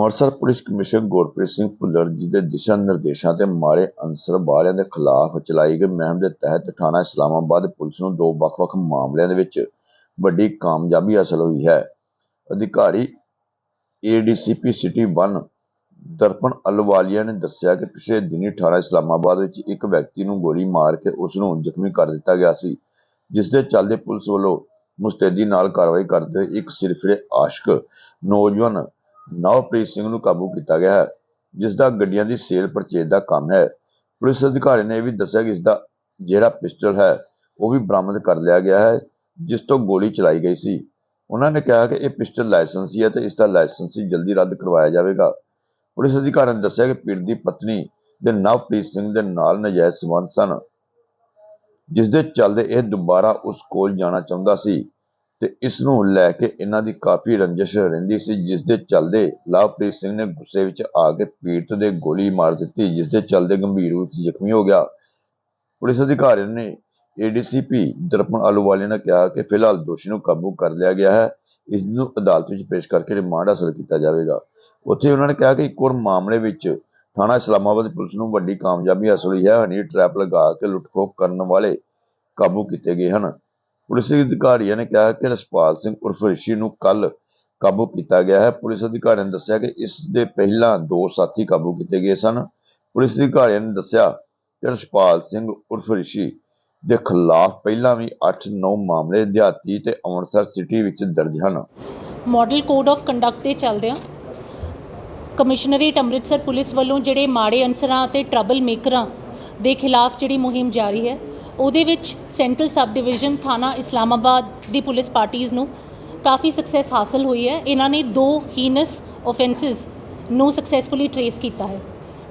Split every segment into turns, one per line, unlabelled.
Amritsar police commissioner Gurpreet Singh Bhullar ji ਦੇ ਦਿਸ਼ਾ ਨਿਰਦੇਸ਼ਾਂ ਤੇ ਮਾੜੇ ਅਨਸਰ ਵਾਲਿਆਂ ਦੇ ਖਿਲਾਫ ਚਲਾਈ ਗਈ ਮੁਹਿੰਮ ਦੇ ਤਹਿਤ ਥਾਣਾ ਇਸਲਾਮਾਬਾਦ ਪੁਲਿਸ ਨੂੰ ਦੋ ਵੱਖ-ਵੱਖ ਮਾਮਲਿਆਂ ਦੇ ਵਿੱਚ ਵੱਡੀ ਕਾਮਯਾਬੀ ਹਾਸਲ ਹੋਈ ਹੈ। ਅਧਿਕਾਰੀ ਏਡੀਸੀਪੀ ਸਿਟੀ 1 ਦਰਪਣ ਅਲਵਾਲੀਆ ਨੇ ਦੱਸਿਆ ਕਿ ਪਿਛਲੇ ਦਿਨੀ ਥਾਣਾ ਇਸਲਾਮਾਬਾਦ ਵਿੱਚ ਇੱਕ ਵਿਅਕਤੀ ਨੂੰ ਗੋਲੀ ਮਾਰ ਕੇ ਉਸ ਨੂੰ ਜ਼ਖਮੀ ਕਰ ਦਿੱਤਾ ਗਿਆ ਸੀ, ਜਿਸ ਦੇ ਚੱਲਦੇ ਪੁਲਿਸ ਵੱਲੋਂ ਮੁਸਤੈਦੀ ਨਾਲ ਕਾਰਵਾਈ ਕਰਦੇ ਹੋਏ ਇੱਕ ਸਿਰਫਿਰੇ ਆਸ਼ਕ ਨੌਜਵਾਨ ਨਵਪ੍ਰੀਤ ਸਿੰਘ ਨੂੰ ਕਾਬੂ ਕੀਤਾ ਗਿਆ ਹੈ ਜਿਸ ਦਾ ਗੱਡੀਆਂ ਦੀ ਸੇਲ ਪਰਚੇਜ ਦਾ ਕੰਮ ਹੈ। ਪੁਲਿਸ ਅਧਿਕਾਰੀ ਨੇ ਇਹ ਵੀ ਦੱਸਿਆ ਕਿ ਇਸ ਦਾ ਜਿਹੜਾ ਪਿਸਟਲ ਹੈ, ਉਹ ਵੀ ਬਰਾਮਦ ਕਰ ਲਿਆ ਗਿਆ ਹੈ, ਜਿਸ ਤੋਂ ਗੋਲੀ ਚਲਾਈ ਗਈ ਸੀ। ਉਹਨਾਂ ਨੇ ਕਿਹਾ ਕਿ ਇਹ ਪਿਸਟਲ ਲਾਇਸੈਂਸੀ ਹੈ ਤੇ ਇਸ ਦਾ ਲਾਇਸੈਂਸ ਜਲਦੀ ਰੱਦ ਕਰਵਾਇਆ ਜਾਵੇਗਾ। ਪੁਲਿਸ ਅਧਿਕਾਰੀ ਨੇ ਦੱਸਿਆ ਕਿ ਪੀੜਤ ਦੀ ਪਤਨੀ ਦੇ ਨਵਪ੍ਰੀਤ ਸਿੰਘ ਦੇ ਨਾਲ ਨਜਾਇਜ਼ ਸੰਬੰਧ ਸਨ ਜਿਸ ਦੇ ਚੱਲਦੇ ਇਹ ਦੁਬਾਰਾ ਉਸ ਕੋਲ ਜਾਣਾ ਚਾਹੁੰਦਾ ਸੀ। ਤੇ ਇਸ ਨੂੰ ਲੈ ਕੇ ਇਹਨਾਂ ਦੀ ਕਾਫੀ ਰੰਜਿਸ਼ ਰਹਿੰਦੀ ਸੀ ਜਿਸ ਦੇ ਚੱਲਦੇ ਲਵਪ੍ਰੀਤ ਸਿੰਘ ਨੇ ਗੁੱਸੇ ਵਿੱਚ ਆ ਕੇ ਪੀੜਤ ਦੇ ਗੋਲੀ ਮਾਰ ਦਿੱਤੀ ਜਿਸ ਦੇ ਚੱਲਦੇ ਗੰਭੀਰ ਰੂਪ ਵਿੱਚ ਜ਼ਖਮੀ ਹੋ ਗਿਆ। ਪੁਲਿਸ ਅਧਿਕਾਰੀਆਂ ਨੇ ਏਡੀਸੀਪੀ ਦਰਪਣ ਆਲੂਵਾਲੇ ਨੇ ਕਿਹਾ ਕਿ ਫਿਲਹਾਲ ਦੋਸ਼ੀ ਨੂੰ ਕਾਬੂ ਕਰ ਲਿਆ ਗਿਆ ਹੈ। ਇਸ ਨੂੰ ਅਦਾਲਤ ਵਿੱਚ ਪੇਸ਼ ਕਰਕੇ ਰਿਮਾਂਡ ਹਾਸਲ ਕੀਤਾ ਜਾਵੇਗਾ। ਉੱਥੇ ਉਹਨਾਂ ਨੇ ਕਿਹਾ ਕਿ ਇੱਕ ਹੋਰ ਮਾਮਲੇ ਵਿੱਚ ਥਾਣਾ ਇਸਲਾਮਾਬਾਦ ਪੁਲਿਸ ਨੂੰ ਵੱਡੀ ਕਾਮਯਾਬੀ ਹਾਸਲ ਹੋਈ ਹੈ। ਹਨੀ ਟਰੈਪ ਲਗਾ ਕੇ ਲੁੱਟਖੋਹ ਕਰਨ ਵਾਲੇ ਕਾਬੂ ਕੀਤੇ ਗਏ ਹਨ। ਪੁਲਿਸ ਅਧਿਕਾਰੀਆਂ ਨੇ ਕਿਹਾ ਕਿ ਰਸਪਾਲ ਸਿੰਘ ਉਰਫ ਰਿਸ਼ੀ ਨੂੰ ਕੱਲ ਕਾਬੂ ਕੀਤਾ ਗਿਆ ਹੈ। ਪੁਲਿਸ ਅਧਿਕਾਰੀਆਂ ਨੇ ਦੱਸਿਆ ਕਿ ਇਸ ਦੇ ਪਹਿਲਾਂ ਦੋ ਸਾਥੀ ਕਾਬੂ ਕੀਤੇ ਗਏ ਸਨ। ਪੁਲਿਸ ਅਧਿਕਾਰੀਆਂ ਨੇ ਦੱਸਿਆ ਕਿ ਰਸਪਾਲ ਸਿੰਘ ਉਰਫ ਰਿਸ਼ੀ ਦੇ ਖਿਲਾਫ ਪਹਿਲਾਂ ਵੀ 8-9 ਮਾਮਲੇ ਦਿਹਾਤੀ ਤੇ ਅੰਮ੍ਰਿਤਸਰ ਸਿਟੀ ਵਿੱਚ ਦਰਜ ਹਨ।
ਮਾਡਲ ਕੋਡ ਆਫ ਕੰਡਕਟ ਦੇ ਚੱਲਦਿਆਂ ਕਮਿਸ਼ਨਰੇਟ ਅੰਮ੍ਰਿਤਸਰ ਪੁਲਿਸ ਵੱਲੋਂ ਜਿਹੜੇ ਮਾੜੇ ਅਨਸਰਾਂ ਅਤੇ ਟਰਬਲ ਮੇਕਰਾਂ ਦੇ ਖਿਲਾਫ ਜਿਹੜੀ ਮੁਹਿੰਮ ਜਾਰੀ ਹੈ ਉਹਦੇ ਵਿੱਚ ਸੈਂਟਰਲ ਸਬ ਡਿਵੀਜ਼ਨ ਥਾਣਾ ਇਸਲਾਮਾਬਾਦ ਦੀ ਪੁਲਿਸ ਪਾਰਟੀਆਂ ਨੂੰ ਕਾਫੀ ਸਕਸੈਸ ਹਾਸਲ ਹੋਈ ਹੈ। ਇਹਨਾਂ ਨੇ ਦੋ ਹੀਨਸ ਆਫੈਂਸਸ ਨੂੰ ਸਕਸੈਸਫੁਲੀ ਟਰੇਸ ਕੀਤਾ ਹੈ।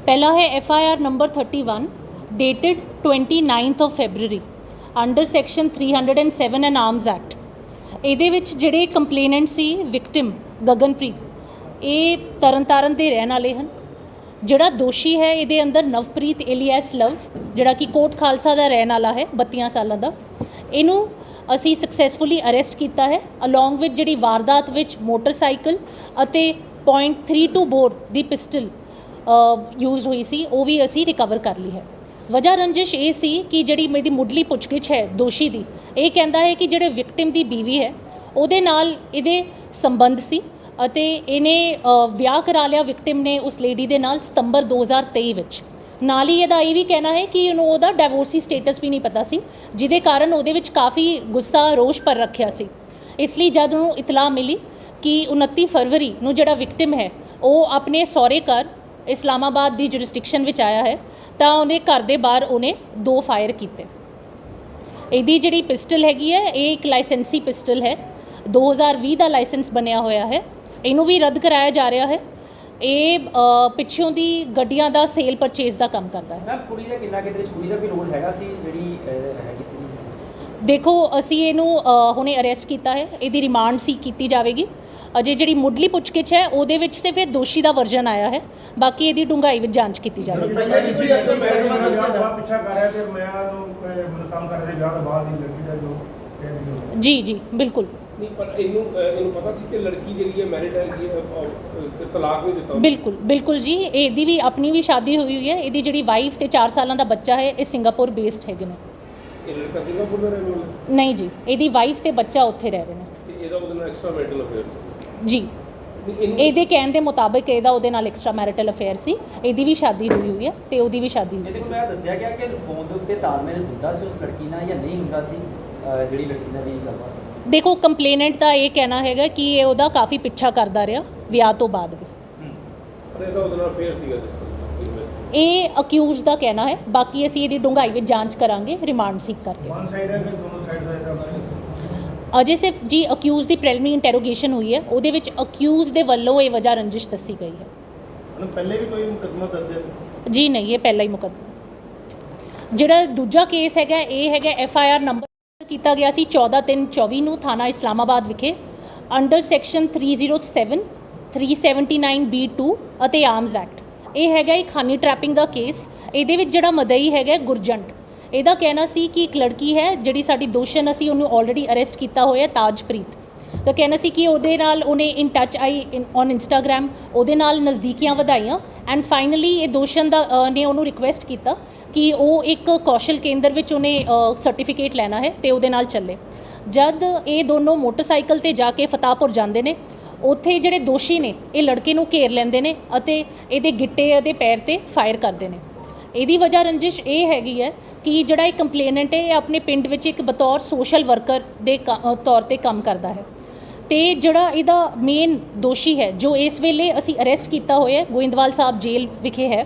ਪਹਿਲਾ ਹੈ F I R number 31 dated 29th of February under section 307 and arms act ਇਹਦੇ ਵਿੱਚ ਜਿਹੜੇ ਕੰਪਲੇਨੈਂਟ ਸੀ ਵਿਕਟਿਮ ਗਗਨਪ੍ਰੀਤ, ਇਹ ਤਰਨਤਾਰਨ ਦੇ ਰਹਿਣ ਵਾਲੇ ਹਨ। ਜਿਹੜਾ ਦੋਸ਼ੀ ਹੈ, ਇਹਦੇ ਅੰਦਰ ਨਵਪ੍ਰੀਤ ਏਲੀਐਸ ਲਵ, ਜਿਹੜਾ ਕਿ ਕੋਟ ਖਾਲਸਾ ਦਾ ਰਹਿਣ ਵਾਲਾ ਹੈ 32 ਸਾਲਾਂ ਦਾ, ਇਹਨੂੰ ਅਸੀਂ ਸਕਸੈਸਫੁਲੀ ਅਰੈਸਟ ਕੀਤਾ ਹੈ ਅਲੋਂਗ ਵਿਦ ਜਿਹੜੀ ਵਾਰਦਾਤ ਵਿੱਚ ਮੋਟਰਸਾਈਕਲ ਅਤੇ .32 ਬੋਰ ਦੀ ਪਿਸਟਲ ਯੂਜ਼ ਹੋਈ ਸੀ, ਉਹ ਵੀ ਅਸੀਂ ਰਿਕਵਰ ਕਰ ਲਈ ਹੈ। ਵਜ੍ਹਾ ਰੰਜਿਸ਼ ਇਹ ਸੀ ਕਿ ਜਿਹੜੀ ਮੇਰੀ ਮੁੱਢਲੀ ਪੁੱਛਗਿੱਛ ਹੈ ਦੋਸ਼ੀ ਦੀ, ਇਹ ਕਹਿੰਦਾ ਹੈ ਕਿ ਜਿਹੜੇ ਵਿਕਟਿਮ ਦੀ ਬੀਵੀ ਹੈ, ਉਹਦੇ ਨਾਲ ਇਹਦੇ ਸੰਬੰਧ ਸੀ ਅਤੇ ਇਹਨੇ ਵਿਆਹ ਕਰਾ ਲਿਆ ਵਿਕਟਿਮ ਨੇ ਉਸ ਲੇਡੀ ਦੇ ਨਾਲ ਸਤੰਬਰ 2023 ਵਿੱਚ। ਨਾਲ ਹੀ ਇਹਦਾ ਇਹ ਵੀ ਕਹਿਣਾ ਹੈ ਕਿ ਇਹਨੂੰ ਉਹਦਾ ਡਿਵੋਰਸੀ ਸਟੇਟਸ ਵੀ ਨਹੀਂ ਪਤਾ ਸੀ, ਜਿਹਦੇ ਕਾਰਨ ਉਹਦੇ ਵਿੱਚ ਕਾਫੀ ਗੁੱਸਾ, ਰੋਸ਼ ਪਰ ਰੱਖਿਆ ਸੀ। ਇਸ ਲਈ ਜਦ ਉਹਨੂੰ ਇਤਲਾਹ ਮਿਲੀ ਕਿ 29 ਫਰਵਰੀ ਨੂੰ ਜਿਹੜਾ ਵਿਕਟਿਮ ਹੈ, ਉਹ ਆਪਣੇ ਸਹੁਰੇ ਘਰ ਇਸਲਾਮਾਬਾਦ ਦੀ ਜੁਰਿਸਡਿਕਸ਼ਨ ਵਿੱਚ ਆਇਆ ਹੈ, ਤਾਂ ਉਹਨੇ ਘਰ ਦੇ ਬਾਹਰ ਉਹਨੇ ਦੋ ਫਾਇਰ ਕੀਤੇ। ਇਹਦੀ ਜਿਹੜੀ ਪਿਸਟਲ ਹੈਗੀ ਹੈ, ਇਹ ਇੱਕ ਲਾਇਸੈਂਸੀ ਪਿਸਟਲ ਹੈ। 2020 ਦਾ ਲਾਇਸੈਂਸ ਬਣਿਆ ਹੋਇਆ ਹੈ। ਇਹਨੂੰ ਵੀ ਰੱਦ ਕਰਾਇਆ ਜਾ ਰਿਹਾ ਹੈ। ਇਹ ਪਿੱਛੋਂ ਦੀ ਗੱਡੀਆਂ ਦਾ ਸੇਲ ਪਰਚੇਸ ਦਾ ਕੰਮ ਕਰਦਾ ਹੈ।
ਮੈਮ ਕੁੜੀ ਦਾ ਕਿੰਨਾ ਕਿਤੇ ਕੁੜੀ ਦਾ ਵੀ ਰੋਲ ਹੈਗਾ ਸੀ ਜਿਹੜੀ ਹੈਗੀ ਸੀ?
ਦੇਖੋ ਅਸੀਂ ਇਹਨੂੰ ਹੁਣੇ ਅਰੈਸਟ ਕੀਤਾ ਹੈ। ਇਹਦੀ ਰਿਮਾਂਡ ਸੀ ਕੀਤੀ ਜਾਵੇਗੀ। ਅਜੇ ਜਿਹੜੀ ਮੁੱਢਲੀ ਪੁੱਛਗਿੱਛ ਹੈ ਉਹਦੇ ਵਿੱਚ ਸਿਰਫ ਇਹ ਦੋਸ਼ੀ ਦਾ ਵਰਜਨ ਆਇਆ ਹੈ। ਬਾਕੀ ਇਹਦੀ ਡੂੰਘਾਈ ਵਿੱਚ ਜਾਂਚ ਕੀਤੀ ਜਾਵੇਗੀ।
ਪਹਿਲਾਂ ਜੀ ਸੀ ਅੱਗੇ ਮੈਂ ਜਿਹੜਾ ਪਿੱਛਾ ਕਰ ਰਿਹਾ ਤੇ ਮੈਂ ਉਹਨੂੰ ਮਤਲਬ ਕੰਮ ਕਰ ਰਿਹਾ ਵਿਆਹ ਤੋਂ ਬਾਅਦ ਹੀ ਲੜਕੀ ਦਾ ਜੋ ਕਹਿੰਦੀ ਸੀ ਉਹ।
ਜੀ ਜੀ ਬਿਲਕੁਲ।
ਨਹੀਂ ਪਰ ਇਹਨੂੰ ਇਹਨੂੰ ਪਤਾ ਸੀ ਕਿ ਲੜਕੀ ਜਿਹੜੀ ਹੈ ਮੈਰਿਡ ਹੈਗੀ ਹੈ ਤਲਾਕ ਨਹੀਂ ਦਿੱਤਾ
ਬਿਲਕੁਲ ਬਿਲਕੁਲ ਜੀ। ਇਹਦੀ ਵੀ ਆਪਣੀ ਵੀ ਸ਼ਾਦੀ ਹੋਈ ਹੋਈ ਹੈ। ਇਹਦੀ ਜਿਹੜੀ ਵਾਈਫ ਤੇ 4 ਸਾਲਾਂ ਦਾ ਬੱਚਾ ਹੈ ਇਹ ਸਿੰਗਾਪੁਰ ਬੇਸਡ ਹੈਗੇ ਨੇ।
ਇਹ ਲੜਕਾ ਸਿੰਗਾਪੁਰ ਦਾ ਰਹਿਣ ਵਾਲਾ
ਨਹੀਂ ਜੀ ਇਹਦੀ ਵਾਈਫ ਤੇ ਬੱਚਾ ਉੱਥੇ ਰਹਿ ਰਹੇ ਨੇ।
ਤੇ ਇਹਦਾ ਉਹਦੇ ਨਾਲ ਐਕਸਟਰਾ ਮੈਂਟਲ ਅਫੇਅਰ ਸੀ?
ਜੀ। ਇਹਦੇ ਕਹਿਣ ਦੇ ਮੁਤਾਬਕ ਇਹਦਾ ਉਹਦੇ ਨਾਲ ਐਕਸਟਰਾ ਮੈਰਿਟਲ ਅਫੇਅਰ ਸੀ। ਇਹਦੀ ਵੀ ਸ਼ਾਦੀ ਹੋਈ ਹੋਈ ਹੈ ਤੇ ਉਹਦੀ ਵੀ ਸ਼ਾਦੀ ਹੋਈ
ਇਹਦੇ ਕੋਲ ਇਹ ਦੱਸਿਆ ਗਿਆ ਕਿ ਫੋਨ ਦੇ ਉੱਤੇ ਤਾਲਮੇਲ ਹੁੰਦਾ ਸੀ ਉਸ ਲੜਕੀ ਨਾਲ ਜਾਂ ਨਹੀਂ ਹੁੰਦਾ ਸੀ? ਜਿਹੜੀ ਲੜਕੀ ਨਾਲ ਦੀ ਗੱਲਬਾਤ ਸੀ।
ਦੇਖੋ ਕੰਪਲੇਨੈਂਟ ਦਾ ਇਹ ਕਹਿਣਾ ਹੈਗਾ ਕਿ ਇਹ ਉਹਦਾ ਕਾਫੀ ਪਿੱਛਾ ਕਰਦਾ ਰਿਹਾ ਵਿਆਹ ਤੋਂ ਬਾਅਦ ਵੀ।
ਪਰ ਇਹਦਾ ਉਹਦੇ ਨਾਲ ਅਫੇਅਰ ਸੀਗਾ ਜਿਸ ਤਰ੍ਹਾਂ ਇਨਵੈਸਟ
ਇਹ ਅਕਿਊਜ਼ ਦਾ ਕਹਿਣਾ ਹੈ ਬਾਕੀ ਅਸੀਂ ਇਹਦੀ ਡੂੰਘਾਈ ਵਿੱਚ ਜਾਂਚ ਕਰਾਂਗੇ ਰਿਮਾਂਡ ਸੀਕ ਕਰਕੇ।
ਵਨ ਸਾਈਡ ਹੈ ਕਿ ਦੋਨੋਂ ਸਾਈਡ ਦਾ ਇਹਦਾ
ਅਜੇ ਸਿਰਫ ਜੀ ਅਕਿਊਜ਼ ਦੀ ਪ੍ਰੀਲਿਮਿਨਰੀ ਇੰਟਰੋਗੇਸ਼ਨ ਹੋਈ ਹੈ ਉਹਦੇ ਵਿੱਚ ਅਕਿਊਜ਼ ਦੇ ਵੱਲੋਂ ਇਹ ਵਜ੍ਹਾ ਰੰਜਿਸ਼ ਦੱਸੀ ਗਈ ਹੈ।
ਉਹਨੂੰ ਪਹਿਲੇ ਵੀ ਕੋਈ ਮੁਕੱਦਮਾ ਦਰਜ ਹੈ?
ਜੀ ਨਹੀਂ ਇਹ ਪਹਿਲਾ ਹੀ ਮੁਕੱਦਮਾ। ਜਿਹੜਾ ਦੂਜਾ ਕੇਸ ਹੈਗਾ ਇਹ ਹੈਗਾ ਐਫ ਆਈ ਆਰ ਨੰਬਰ ਕੀਤਾ ਗਿਆ ਸੀ 14/3/24 ਨੂੰ ਥਾਣਾ ਇਸਲਾਮਾਬਾਦ ਵਿਖੇ ਅੰਡਰ ਸੈਕਸ਼ਨ 307 379 B2 ਅਤੇ ਆਰਮਸ ਐਕਟ ਇਹ ਹੈਗਾ ਇੱਕ ਹਨੀ ਟ੍ਰੈਪਿੰਗ ਦਾ ਕੇਸ ਇਹਦੇ ਵਿੱਚ ਜਿਹੜਾ ਮਦਈ ਹੈਗਾ ਗੁਰਜੰਟ। ਇਹਦਾ ਕਹਿਣਾ ਸੀ ਕਿ ਇੱਕ ਲੜਕੀ ਹੈ, ਜਿਹੜੀ ਸਾਡੀ ਦੋਸ਼ਨ ਅਸੀਂ ਉਹਨੂੰ ਆਲਰੇਡੀ ਅਰੈਸਟ ਕੀਤਾ ਹੋਇਆ ਤਾਜਪ੍ਰੀਤ। ਤਾਂ ਕਹਿਣਾ ਸੀ ਕਿ ਉਹਦੇ ਨਾਲ ਉਹਨੇ ਇਨ ਟੱਚ ਆਈ ਔਨ ਇੰਸਟਾਗ੍ਰam ਉਹਦੇ ਨਾਲ ਨਜ਼ਦੀਕੀਆਂ ਵਧਾਈਆਂ। ਐਂਡ ਫਾਈਨਲੀ ਇਹ ਦੋਸ਼ਨ ਦਾ ਨੇ ਉਹਨੂੰ ਰਿਕੁਐਸਟ ਕੀਤਾ। ਕਿ ਉਹ ਇੱਕ ਕੌਸ਼ਲ ਕੇਂਦਰ ਵਿੱਚ ਉਹਨੇ ਸਰਟੀਫਿਕੇਟ ਲੈਣਾ ਹੈ ਤੇ ਉਹਦੇ ਨਾਲ ਚੱਲੇ। ਜਦ ਇਹ ਦੋਨੋਂ ਮੋਟਰਸਾਈਕਲ ਤੇ ਜਾ ਕੇ ਫਤਾਹਪੁਰ ਜਾਂਦੇ ਨੇ, ਉੱਥੇ ਜਿਹੜੇ ਦੋਸ਼ੀ ਨੇ, ਇਹ ਲੜਕੇ ਨੂੰ ਘੇਰ ਲੈਂਦੇ ਨੇ ਅਤੇ ਇਹਦੇ ਗਿੱਟੇ ਅਤੇ ਪੈਰ ਤੇ ਫਾਇਰ ਕਰਦੇ ਨੇ। ਇਹਦੀ ਵਜ੍ਹਾ ਰੰਜਿਸ਼ ਇਹ ਹੈਗੀ ਹੈ ਕਿ ਜਿਹੜਾ ਇਹ ਕੰਪਲੇਨੈਂਟ ਹੈ, ਇਹ ਆਪਣੇ ਪਿੰਡ ਵਿੱਚ ਇੱਕ ਬਤੌਰ ਸੋਸ਼ਲ ਵਰਕਰ ਦੇ ਕ- ਤੌਰ ਤੇ ਕੰਮ ਕਰਦਾ ਹੈ। ਤੇ ਜਿਹੜਾ ਇਹਦਾ ਮੇਨ ਦੋਸ਼ੀ ਹੈ, ਜੋ ਇਸ ਵੇਲੇ ਅਸੀਂ ਅਰੈਸਟ ਕੀਤਾ ਹੋਇਆ ਗੋਇੰਦਵਾਲ ਸਾਹਿਬ ਜੇਲ੍ਹ ਵਿਖੇ ਹੈ,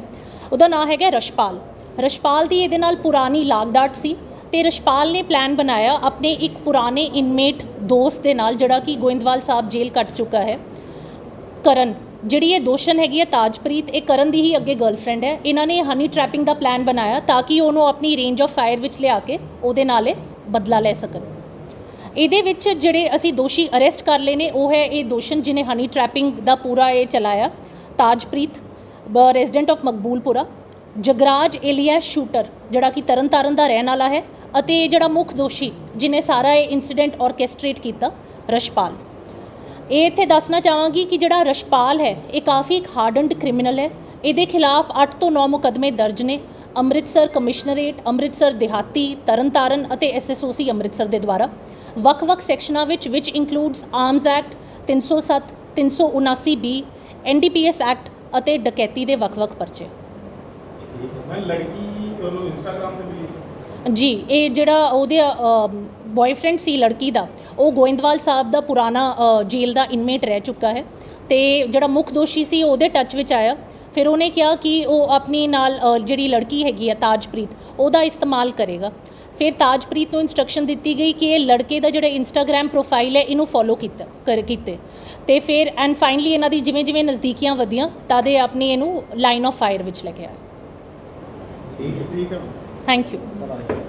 ਉਹਦਾ ਨਾਮ ਹੈਗਾ ਰਸ਼ਪਾਲ। ਰਸ਼ਪਾਲ ਦੀ ਇਹਦੇ ਨਾਲ ਪੁਰਾਣੀ ਲਾਗਡਾਟ ਸੀ ਤੇ ਰਸ਼ਪਾਲ ਨੇ ਪਲਾਨ ਬਣਾਇਆ ਆਪਣੇ ਇੱਕ ਪੁਰਾਣੇ ਇਨਮੇਟ ਦੋਸਤ ਦੇ ਨਾਲ, ਜਿਹੜਾ ਕਿ ਗੋਇੰਦਵਾਲ ਸਾਹਿਬ ਜੇਲ੍ਹ ਕੱਟ ਚੁੱਕਾ ਹੈ, ਕਰਨ। ਜਿਹੜੀ ਇਹ ਦੋਸ਼ਨ ਹੈਗੀ ਹੈ ਤਾਜਪ੍ਰੀਤ, ਇਹ ਕਰਨ ਦੀ ਹੀ ਅੱਗੇ ਗਰਲਫ੍ਰੈਂਡ ਹੈ। ਇਹਨਾਂ ਨੇ ਹਨੀ ਟ੍ਰੈਪਿੰਗ ਦਾ ਪਲਾਨ ਬਣਾਇਆ ਤਾਂ ਕਿ ਉਹਨੂੰ ਆਪਣੀ ਰੇਂਜ ਆਫ ਫਾਇਰ ਵਿੱਚ ਲਿਆ ਕੇ ਉਹਦੇ ਨਾਲ ਇਹ ਬਦਲਾ ਲੈ ਸਕਣ। ਇਹਦੇ ਵਿੱਚ ਜਿਹੜੇ ਅਸੀਂ ਦੋਸ਼ੀ ਅਰੈਸਟ ਕਰ ਲਏ ਨੇ, ਉਹ ਹੈ ਇਹ ਦੋਸ਼ਨ ਜਿਨੇ ਹਨੀ ਟ੍ਰੈਪਿੰਗ ਦਾ ਪੂਰਾ ਇਹ ਚਲਾਇਆ, Tajpreet resident of Makbulpura. Jagraj alias shooter, ਜਿਹੜਾ ਕਿ ਤਰਨਤਾਰਨ ਦਾ ਰਹਿਣ ਵਾਲਾ ਹੈ, ਅਤੇ ਇਹ ਜਿਹੜਾ ਮੁੱਖ ਦੋਸ਼ੀ ਜਿਨੇ ਸਾਰਾ ਇਹ ਇਨਸੀਡੈਂਟ ਆਰਕੈਸਟ੍ਰੇਟ ਕੀਤਾ, ਰਸ਼ਪਾਲ। ਇਹ ਇੱਥੇ ਦੱਸਣਾ ਚਾਹਾਂਗੀ ਕਿ ਜਿਹੜਾ ਰਸ਼ਪਾਲ ਹੈ, ਇਹ ਕਾਫੀ ਇੱਕ ਹਾਰਡਨਡ ਕ੍ਰਿਮੀਨਲ ਹੈ। ਇਹਦੇ ਖਿਲਾਫ 8 ਤੋਂ 9 ਮੁਕਦਮੇ ਦਰਜ ਨੇ। ਅੰਮ੍ਰਿਤਸਰ ਕਮਿਸ਼ਨਰੇਟ, ਅੰਮ੍ਰਿਤਸਰ ਦਿਹਾਤੀ, ਤਰਨਤਾਰਨ ਅਤੇ ਐਸਐਸਓਸੀ ਅੰਮ੍ਰਿਤਸਰ ਦੇ ਦੁਆਰਾ। ਵੱਖ-ਵੱਖ ਸੈਕਸ਼ਨਾਂ ਵਿੱਚ ਵਿਚ includes arms act 307 379 B NDPS act ਅਤੇ ਡਕੈਤੀ ਦੇ ਵੱਖ-ਵੱਖ ਪਰਚੇ।
ਮੈਂ ਲੜਕੀ ਉਹਨੂੰ ਇੰਸਟਾਗ੍ਰਾਮ ਤੇ ਮਿਲੀ ਸੀ।
ਜੀ ਇਹ ਜਿਹੜਾ ਉਹਦੇ ਬॉयਫ੍ਰੈਂਡ ਸੀ ਲੜਕੀ ਦਾ ਉਹ ਗੋਇੰਦਵਾਲ ਸਾਹਿਬ ਦਾ ਪੁਰਾਣਾ ਅ, ਜੇਲ੍ਹ ਦਾ ਇਨਮੇਟ ਰਹਿ ਚੁੱਕਾ ਹੈ ਤੇ ਜਿਹੜਾ ਮੁੱਖ ਦੋਸ਼ੀ ਸੀ ਉਹਦੇ ਟੱਚ ਵਿੱਚ ਆਇਆ। ਫਿਰ ਉਹਨੇ ਕਿਹਾ ਕਿ ਉਹ ਆਪਣੀ ਨਾਲ ਅ, ਜਿਹੜੀ ਲੜਕੀ ਹੈਗੀ ਆ ਤਾਜਪ੍ਰੀਤ ਉਹਦਾ ਇਸਤੇਮਾਲ ਕਰੇਗਾ। ਫਿਰ ਤਾਜਪ੍ਰੀਤ ਨੂੰ ਇਨਸਟਰਕਸ਼ਨ ਦਿੱਤੀ ਗਈ ਕਿ ਇਹ ਲੜਕੇ ਦਾ ਜਿਹੜਾ ਇੰਸਟਾਗ੍ਰam ਪ੍ਰੋਫਾਈਲ ਹੈ ਇਹਨੂੰ ਫੋਲੋ ਕੀਤਾ ਕਰ ਕੀਤੇ। ਤੇ ਫਿਰ ਐਂਡ ਫਾਈਨਲੀ ਇਹਨਾਂ ਦੀ ਜਿਵੇਂ ਜਿਵੇਂ ਨਜ਼ਦੀਕੀਆਂ ਵਧੀਆਂ ਤਦ ਇਹ ਆਪਣੀ ਇਹਨੂੰ ਲਾਈਨ ਆਫ ਫਾਇਰ ਵਿੱਚ ਲੈ ਕੇ ਆਇਆ।
ਠੀਕ ਹੈ ਠੀਕ ਹੈ
ਥੈਂਕ ਯੂ
ਸਰ